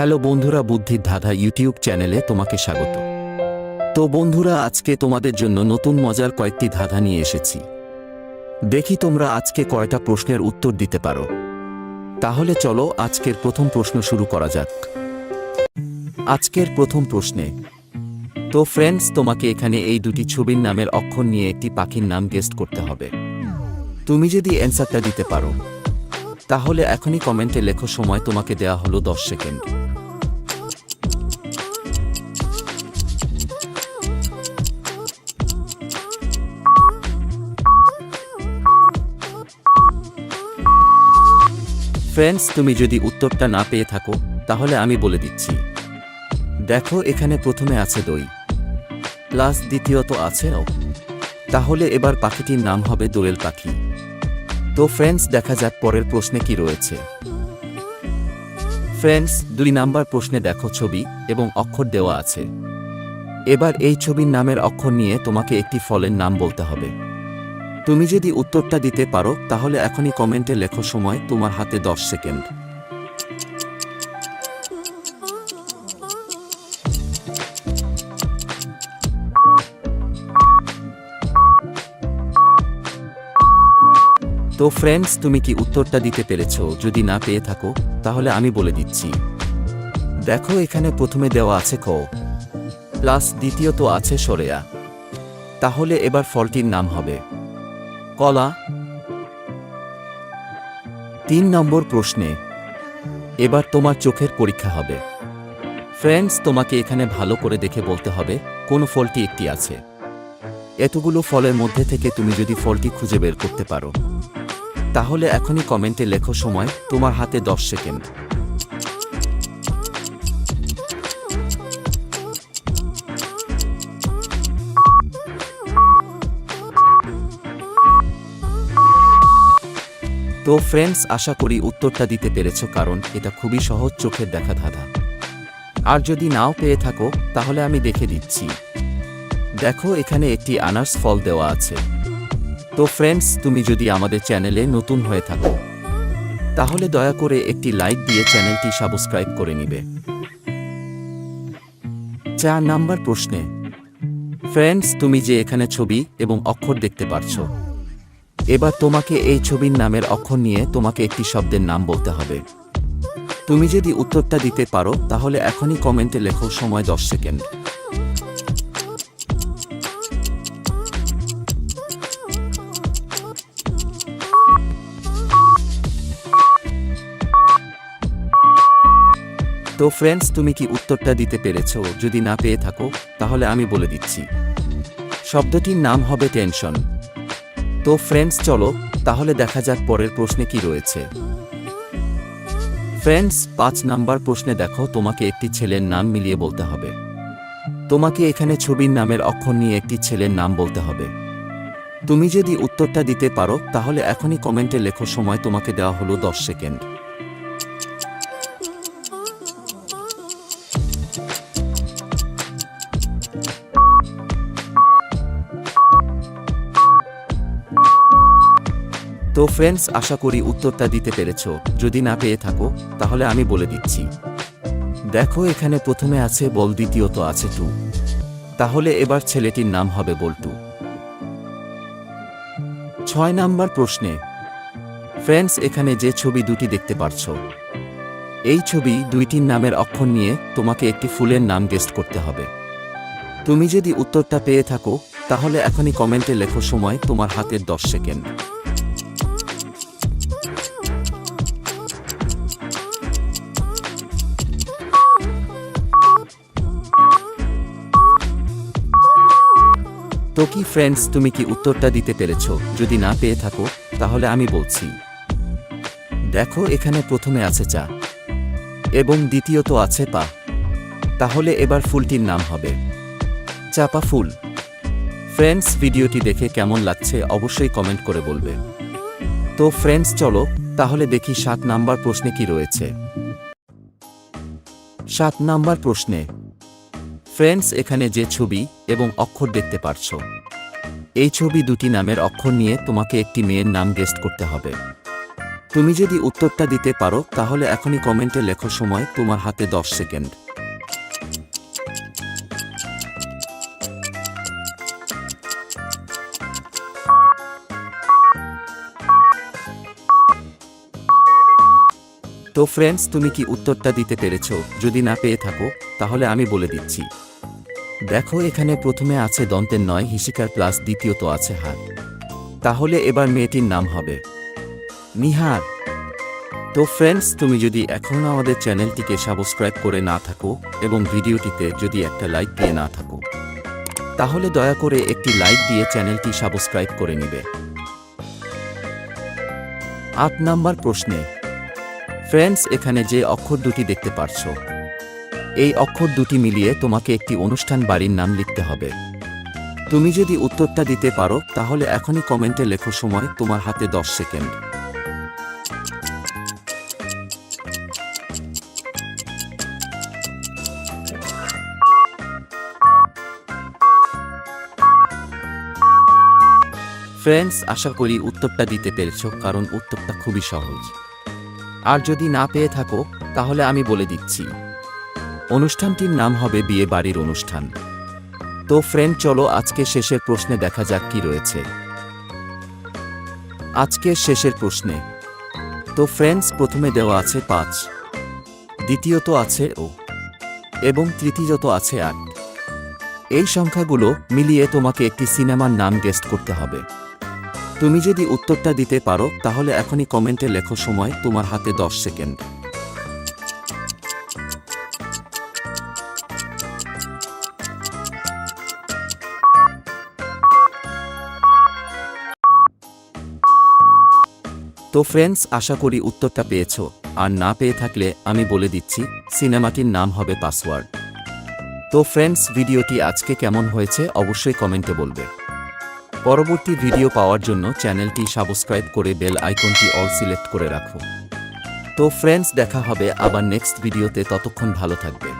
Hello বন্ধুরা, বুদ্ধির ধাঁধা ইউটিউব চ্যানেলে তোমাকে স্বাগত। তো বন্ধুরা, আজকে তোমাদের জন্য নতুন মজার কয়েকটি ধাঁধা নিয়ে এসেছি। দেখি তোমরা আজকে কয়টা প্রশ্নের উত্তর দিতে পারো। তাহলে চলো আজকের প্রথম প্রশ্ন শুরু করা যাক। আজকের প্রথম প্রশ্নে, তো ফ্রেন্ডস তোমাকে এখানে এই দুটি ছবির নামের অক্ষর নিয়ে একটি পাখির নাম গেস্ট করতে হবে। তুমি যদি অ্যান্সারটা দিতে পারো, তাহলে এখনই কমেন্টে লেখো সময় তোমাকে দেয়া হলো দশ সেকেন্ড। ফ্রেন্ডস তুমি যদি উত্তরটা না পেয়ে থাকো, তাহলে আমি বলে দিচ্ছি। দেখো, এখানে প্রথমে আছে দই। প্লাস দ্বিতীয়ত আছে ও। তাহলে এবার পাখিটির নাম হবে দোয়েল পাখি। তো ফ্রেন্ডস দেখা যাক পরের প্রশ্নে কি রয়েছে। ফ্রেন্ডস দুই নাম্বার প্রশ্নে দেখো ছবি এবং অক্ষর দেওয়া আছে। এবার এই ছবির নামের অক্ষর নিয়ে তোমাকে একটি ফলের নাম বলতে হবে। তুমি যদি উত্তরটা দিতে পারো, তাহলে এখনই কমেন্টে লেখো সময়, তোমার হাতে দশ সেকেন্ড। তো ফ্রেন্ডস তুমি কি উত্তরটা দিতে পেরেছ? যদি না পেয়ে থাকো, তাহলে আমি বলে দিচ্ছি। দেখো, এখানে প্রথমে দেওয়া আছে ক। প্লাস দ্বিতীয়ত আছে সরেয়া। তাহলে এবার ফলটির নাম হবে। কলা। তিন নম্বর প্রশ্নে, এবার তোমার চোখের পরীক্ষা হবে। ফ্রেন্ডস তোমাকে এখানে ভালো করে দেখে বলতে হবে, কোন ফলটি একটি আছে। এতগুলো ফলের মধ্যে থেকে তুমি যদি ফলটি খুঁজে বের করতে পারো। তাহলে এখনই কমেন্টে লেখো সময়, তোমার হাতে দশ সেকেন্ড। তো ফ্রেন্ডস আশা করি উত্তরটা দিতে পেরেছ কারণ এটা খুবই সহজ চোখের দেখা ধাঁধা। আর যদি নাও পেয়ে থাকো, তাহলে আমি দেখে দিচ্ছি। দেখো, এখানে একটি আনার্স ফল দেওয়া আছে। তো ফ্রেন্ডস তুমি যদি আমাদের চ্যানেলে নতুন হয়ে থাকো, তাহলে দয়া করে একটি লাইক দিয়ে চ্যানেলটি সাবস্ক্রাইব করে নিবে। চার নাম্বার প্রশ্নে ফ্রেন্ডস তুমি যে এখানে ছবি এবং অক্ষর দেখতে পারছ এবার তোমাকে এই ছবির নামের অক্ষর নিয়ে তোমাকে একটি শব্দের নাম বলতে হবে। তুমি যদি উত্তরটা দিতে পারো, তাহলে এখনই কমেন্টে লেখো সময় দশ সেকেন্ড। তো ফ্রেন্ডস তুমি কি উত্তরটা দিতে পেরেছ? যদি না পেয়ে থাকো, তাহলে আমি বলে দিচ্ছি। শব্দটির নাম হবে টেনশন তো ফ্রেন্ডস চলো, তাহলে দেখা যাক পরের প্রশ্নে কি রয়েছে। ফ্রেন্ডস পাঁচ নাম্বার প্রশ্নে দেখো, তোমাকে একটি ছেলের নাম মিলিয়ে বলতে হবে। তোমাকে এখানে ছবির নামের অক্ষর নিয়ে একটি ছেলের নাম বলতে হবে। তুমি যদি উত্তরটা দিতে পারো, তাহলে এখনই কমেন্টে লেখো, সময় তোমাকে দেওয়া হলো দশ সেকেন্ড। তো ফ্রেন্ডস আশা করি উত্তরটা দিতে পেরেছ। যদি না পেয়ে থাকো, তাহলে আমি বলে দিচ্ছি। দেখো, এখানে প্রথমে আছে বল, দ্বিতীয়ত আছে টু তাহলে এবার ছেলেটির নাম হবে বল্টু। ছয় নাম্বার প্রশ্নে। ফ্রেন্ডস এখানে যে ছবি দুটি দেখতে পারছ। এই ছবি দুইটির নামের অক্ষর নিয়ে তোমাকে একটি ফুলের নাম গেস্ট করতে হবে। তুমি যদি উত্তরটা পেয়ে থাকো, তাহলে এখনই কমেন্টে লেখো সময় তোমার হাতের দশ সেকেন্ড। তো কি ফ্রেন্ডস তুমি কি উত্তরটা দিতে পেরেছ? যদি না পেয়ে থাকো, তাহলে আমি বলছি। দেখো, এখানে প্রথমে আছে চা। এবং দ্বিতীয়ত আছে পা। তাহলে এবার ফুলটির নাম হবে। চাপা ফুল। ফ্রেন্ডস ভিডিওটি দেখে কেমন লাগছে অবশ্যই কমেন্ট করে বলবে। তো ফ্রেন্ডস চলো, তাহলে দেখি সাত নাম্বার প্রশ্নে কি রয়েছে। সাত নাম্বার প্রশ্নে ফ্রেন্ডস এখানে যে ছবি এবং অক্ষর দেখতে পারছ, এই ছবি দুটি নামের অক্ষর নিয়ে তোমাকে একটি মেয়ের নাম গেস্ট করতে হবে। তুমি যদি উত্তরটা দিতে পারো, তাহলে এখনই কমেন্টে লেখো সময়, তোমার হাতে দশ সেকেন্ড। তো ফ্রেন্ডস তুমি কি উত্তরটা দিতে পেরেছ? যদি না পেয়ে থাকো, তাহলে আমি বলে দিচ্ছি। দেখো, এখানে প্রথমে আছে দন্তের নয়, হিসিকার প্লাস দ্বিতীয়ত আছে হার তাহলে এবার মেয়েটির নাম হবে নিহার। তো ফ্রেন্ডস তুমি যদি এখনও আমাদের চ্যানেলটিকে সাবস্ক্রাইব করে না থাকো এবং ভিডিওটিতে যদি একটা লাইক দিয়ে না থাকো, তাহলে দয়া করে একটি লাইক দিয়ে চ্যানেলটি সাবস্ক্রাইব করে নিবে। আট নাম্বার প্রশ্নে ফ্রেন্ডস এখানে যে অক্ষর দুটি দেখতে পারছ এই অক্ষর দুটি মিলিয়ে তোমাকে একটি অনুষ্ঠান বাড়ির নাম লিখতে হবে। তুমি যদি উত্তরটা দিতে পারো, তাহলে এখনই কমেন্টে লেখো সময়, তোমার হাতে দশ সেকেন্ড। ফ্রেন্ডস আশা করি উত্তরটা দিতে পেরেছ, কারণ উত্তরটা খুবই সহজ। আর যদি না পেয়ে থাকো, তাহলে আমি বলে দিচ্ছি। অনুষ্ঠানটির নাম হবে বিয়ে বাড়ির অনুষ্ঠান। তো ফ্রেন্ড, চলো আজকে শেষের প্রশ্নে দেখা যাক কি রয়েছে। আজকের শেষের প্রশ্নে। তো ফ্রেন্ডস, প্রথমে দেওয়া আছে পাঁচ। দ্বিতীয়ত আছে ও। এবং তৃতীয়ত আছে আট। এই সংখ্যাগুলো মিলিয়ে তোমাকে একটি সিনেমার নাম গেস্ট করতে হবে। তুমি যদি উত্তরটা দিতে পারো, তাহলে এখনই কমেন্টে লেখো সময়, তোমার হাতে দশ সেকেন্ড। তো ফ্রেন্ডস আশা করি উত্তরটা পেয়েছ। আর না পেয়ে থাকলে আমি বলে দিচ্ছি, সিনেমাটির নাম হবে পাসওয়ার্ড। তো ফ্রেন্ডস ভিডিওটি আজকে কেমন হয়েছে অবশ্যই কমেন্টে বলবে। পরবর্তী ভিডিও পাওয়ার জন্য চ্যানেলটি সাবস্ক্রাইব করে বেল আইকনটি অল সিলেক্ট করে রাখো। তো ফ্রেন্ডস দেখা হবে আবার নেক্সট ভিডিওতে ততক্ষণ ভালো থাকবে।